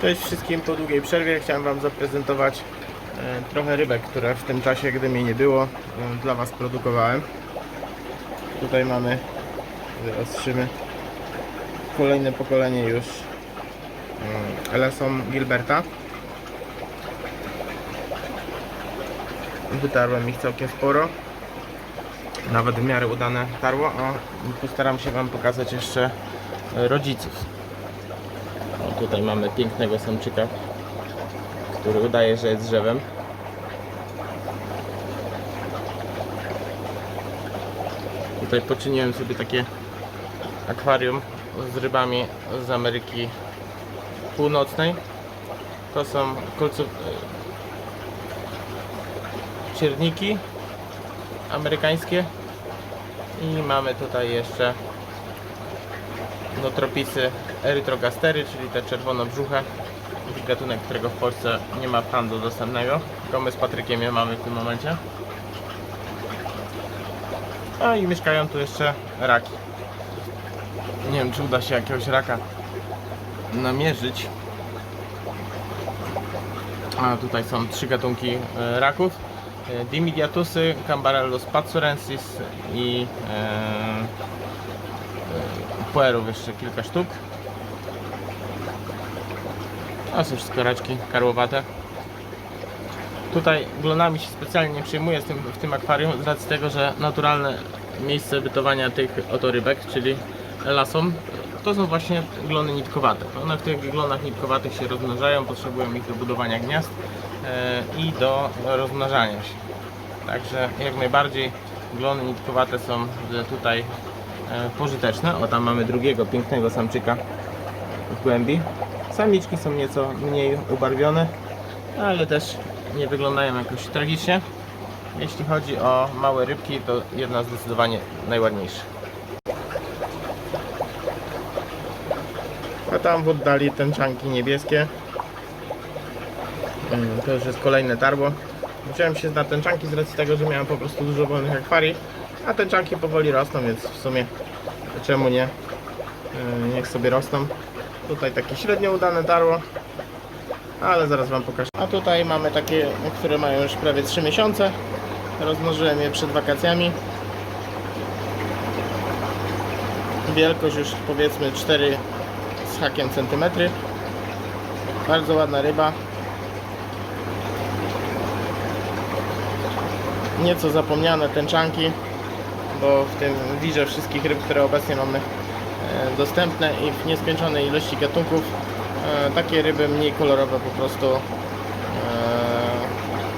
Cześć wszystkim, po długiej przerwie chciałem Wam zaprezentować e, trochę rybek, które w tym czasie, gdy mnie nie było, e, dla Was produkowałem. Tutaj mamy, zaostrzymy, kolejne pokolenie już e, Eleson Gilberta. Wytarłem ich całkiem sporo. Nawet w miarę udane tarło. O, postaram się Wam pokazać jeszcze rodziców. Tutaj mamy pięknego samczyka, który udaje, że jest drzewem. Tutaj poczyniłem sobie takie akwarium z rybami z Ameryki Północnej. To są kolco... cierniki amerykańskie i mamy tutaj jeszcze notropisy erytrogastery, czyli te czerwonobrzuche gatunek, którego w Polsce nie ma w handlu dostępnego. Tylko my z Patrykiem je mamy w tym momencie. A i mieszkają tu jeszcze raki. Nie wiem czy uda się jakiegoś raka namierzyć. A tutaj są trzy gatunki e, raków. E, Dimidiatusy, Cambarellus patsurensis i e, e, puerów jeszcze kilka sztuk. A są wszystko raczki karłowate. Tutaj glonami się specjalnie nie tym, w tym akwarium z racji tego, że naturalne miejsce bytowania tych oto rybek, czyli elasom, to są właśnie glony nitkowate. One w tych glonach nitkowatych się rozmnażają, potrzebują ich do budowania gniazd e, i do rozmnażania się. Także jak najbardziej glony nitkowate są e, tutaj e, pożyteczne. O tam mamy drugiego pięknego samczyka w głębi. Samiczki są nieco mniej ubarwione, ale też nie wyglądają jakoś tragicznie. Jeśli chodzi o małe rybki, to jedna zdecydowanie najładniejsza. A tam w oddali tęczanki niebieskie. Mm, To już jest kolejne tarło. Wziąłem się na tęczanki z racji tego, że miałem po prostu dużo wolnych akwarii, a tęczanki powoli rosną, więc w sumie czemu nie? Yy, Niech sobie rosną. Tutaj takie średnio udane tarło, ale zaraz Wam pokażę. A tutaj mamy takie, które mają już prawie 3 miesiące. Rozmnożyłem je przed wakacjami. Wielkość już powiedzmy 4 z hakiem centymetry. Bardzo ładna ryba. Nieco zapomniane tęczanki, bo w tym wirze wszystkich ryb, które obecnie mamy dostępne i w nieskończonej ilości gatunków, e, takie ryby mniej kolorowe po prostu e,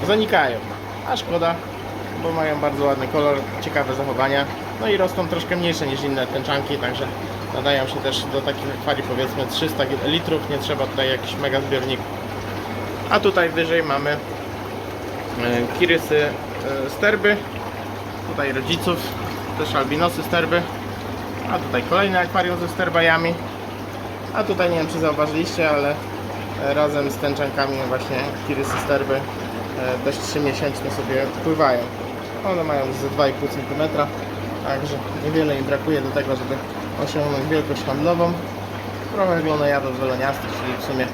zanikają. A szkoda, bo mają bardzo ładny kolor, ciekawe zachowania. No i rosną troszkę mniejsze niż inne tęczanki, także nadają się też do takich akwariów powiedzmy 300 litrów, nie trzeba tutaj jakichś mega zbiorników. A tutaj wyżej mamy e, kirysy e, sterby, tutaj rodziców, też albinosy sterby, a tutaj kolejne akwarium ze sterbajami, a tutaj nie wiem czy zauważyliście, ale e, razem z tęczankami właśnie kirysy sterby e, też 3 miesięczne sobie pływają. One mają ze 2,5 cm, także niewiele im brakuje do tego, żeby osiągnąć wielkość handlową. Trochę glone jadą weloniastych, czyli w sumie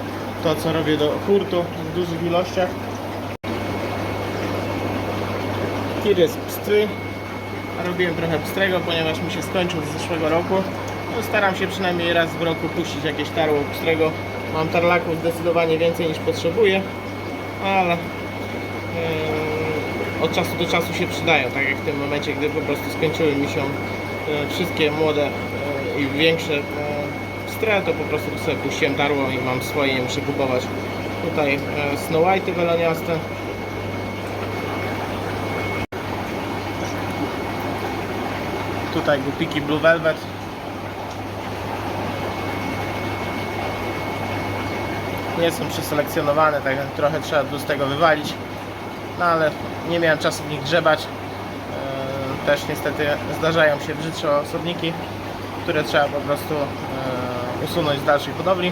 to co robię do hurtu w dużych ilościach. Jest pstry. Robiłem trochę pstrego, ponieważ mi się skończył z zeszłego roku. No, staram się przynajmniej raz w roku puścić jakieś tarło pstrego. Mam tarlaków zdecydowanie więcej niż potrzebuję, ale yy, od czasu do czasu się przydają, tak jak w tym momencie, gdy po prostu skończyły mi się yy, wszystkie młode yy, i większe yy, pstre, to po prostu sobie puściłem tarło i mam swoje, nie muszę kupować. Tutaj yy, Snow White weloniaste. Tutaj gupiki Blue Velvet. Nie są przeselekcjonowane, tak trochę trzeba było z tego wywalić. No ale nie miałem czasu w nich grzebać. Eee, Też niestety zdarzają się brzydsze osobniki, które trzeba po prostu eee, usunąć z dalszej hodowli.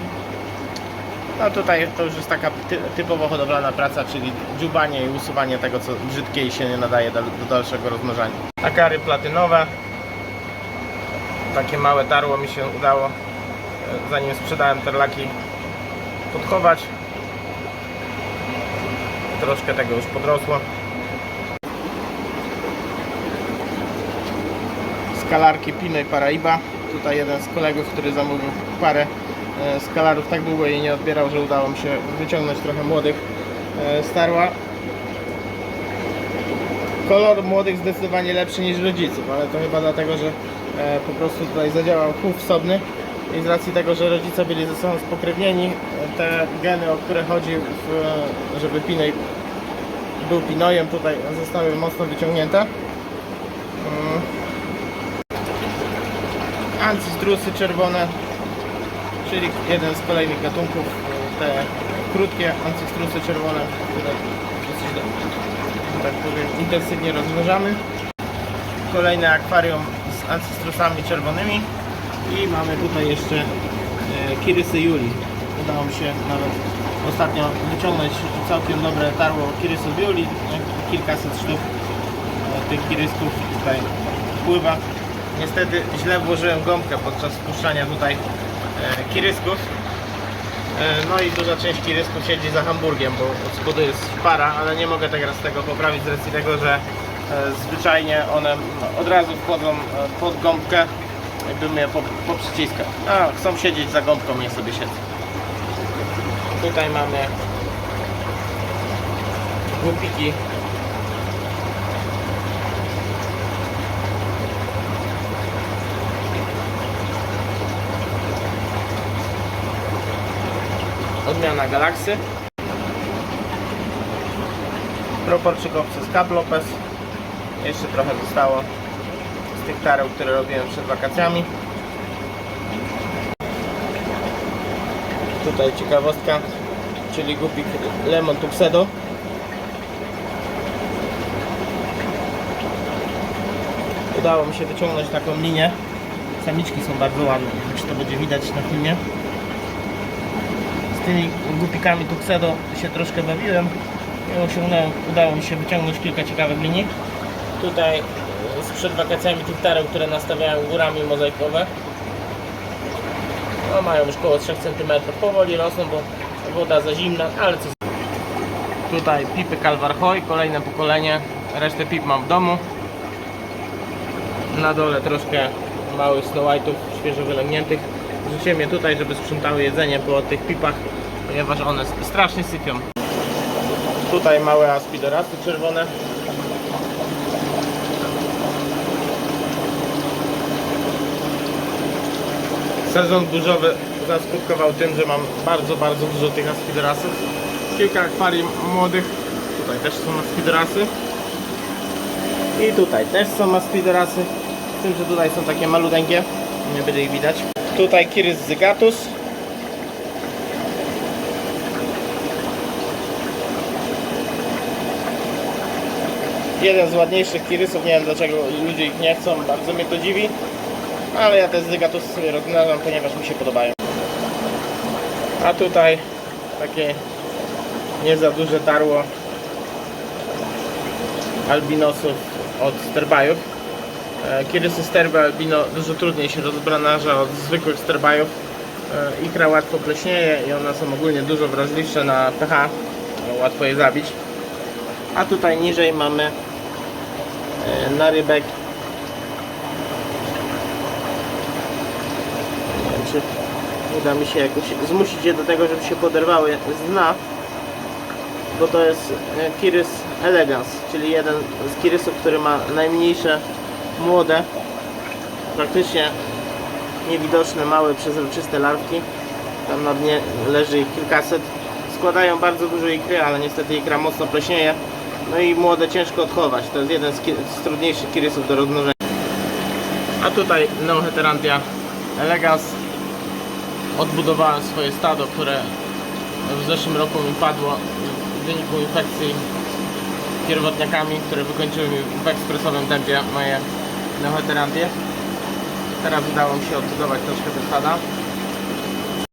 No tutaj to już jest taka ty, typowo hodowlana praca, czyli dziubanie i usuwanie tego co brzydkie i się nie nadaje do, do dalszego rozmnażania. Akary platynowe. Takie małe tarło mi się udało, e, zanim sprzedałem terlaki podchować. Troszkę tego już podrosło. Skalarki Pino i Paraiba. Tutaj jeden z kolegów, który zamówił parę e, skalarów, tak długo jej nie odbierał, że udało mi się wyciągnąć trochę młodych e, starła. Kolor młodych zdecydowanie lepszy niż rodziców, ale to chyba dlatego, że e, po prostu tutaj zadziałał chów wsobny i z racji tego, że rodzice byli ze sobą spokrewnieni, e, te geny, o które chodzi, w, e, żeby Pinej był Pinojem, tutaj zostały mocno wyciągnięte. Mm. Ancistrusy czerwone, czyli jeden z kolejnych gatunków, e, te krótkie ancistrusy czerwone, które dosyć tak powiem intensywnie rozmnażamy. Kolejne akwarium z ancistrusami czerwonymi i mamy tutaj jeszcze e, kirysy Juli. Udało mi się nawet ostatnio wyciągnąć całkiem dobre tarło kirysów Juli, e, kilkaset sztuk e, tych kirysków tutaj pływa. Niestety źle włożyłem gąbkę podczas wpuszczania tutaj kirysków. No i duża część kirysków siedzi za Hamburgiem, bo od spodu jest para, ale nie mogę teraz tego poprawić z racji tego, że zwyczajnie one od razu wchodzą e, pod gąbkę, jakbym je po- poprzyciskał. A, chcą siedzieć za gąbką, niech sobie siedzą. Tutaj mamy głupiki. Odmiana Galaksy. Proporczykowce z Cab Lopez. Jeszcze trochę zostało z tych tareł, które robiłem przed wakacjami. Tutaj ciekawostka, czyli gupik Lemon Tuxedo. Udało mi się wyciągnąć taką linię. Samiczki są bardzo ładne, czy to będzie widać na filmie. Z tymi gupikami Tuxedo się troszkę bawiłem i osiągnąłem, udało mi się wyciągnąć kilka ciekawych linii. Tutaj sprzed wakacjami tych które nastawiałem górami mozaikowe. No, mają już około 3 cm. Powoli rosną, bo woda za zimna, ale co. Tutaj pipy Calvarhoi, kolejne pokolenie. Resztę pip mam w domu. Na dole troszkę małych Snow White'ów, świeżo wylęgniętych. Rzuciłem je tutaj, żeby sprzątały jedzenie po tych pipach, ponieważ one strasznie sypią. Tutaj małe aspidorasy czerwone. Sezon burzowy zaskutkował tym, że mam bardzo, bardzo dużo tych aspidorasów. Kilka akwarium młodych. Tutaj też są aspidorasy. I tutaj też są aspidorasy. Z tym, że tutaj są takie maluteńkie. Nie będzie ich widać. Tutaj Kiris zygatus. Jeden z ładniejszych kirysów, nie wiem dlaczego ludzie ich nie chcą, bardzo mnie to dziwi. Ale ja te zygatusy sobie rozmnażam, ponieważ mi się podobają. A tutaj takie nie za duże tarło albinosów od sterbajów. E, Kirysy sterby albino dużo trudniej się rozbranarza od zwykłych sterbajów. E, Ikra łatwo pleśnieje i one są ogólnie dużo wrażliwsze na pH. No, Łatwo je zabić. A tutaj niżej mamy e, narybek. Nie wiem, czy uda mi się jakoś zmusić je do tego, żeby się poderwały z dna bo to jest e, Kiris elegans, czyli jeden z kirysów, który ma najmniejsze młode, praktycznie niewidoczne, małe, przezroczyste larwki. Tam na dnie leży ich kilkaset. Składają bardzo dużo ikry, ale niestety ikra mocno pleśnieje. No i młode ciężko odchować. To jest jeden z, z trudniejszych kirysów do rozmnożenia. A tutaj Neoheterantia elegans. Odbudowałem swoje stado, które w zeszłym roku mi padło w wyniku infekcji pierwotniakami, które wykończyły mi w ekspresowym tempie moje neoheterantie. Teraz udało mi się odbudować troszkę te stada.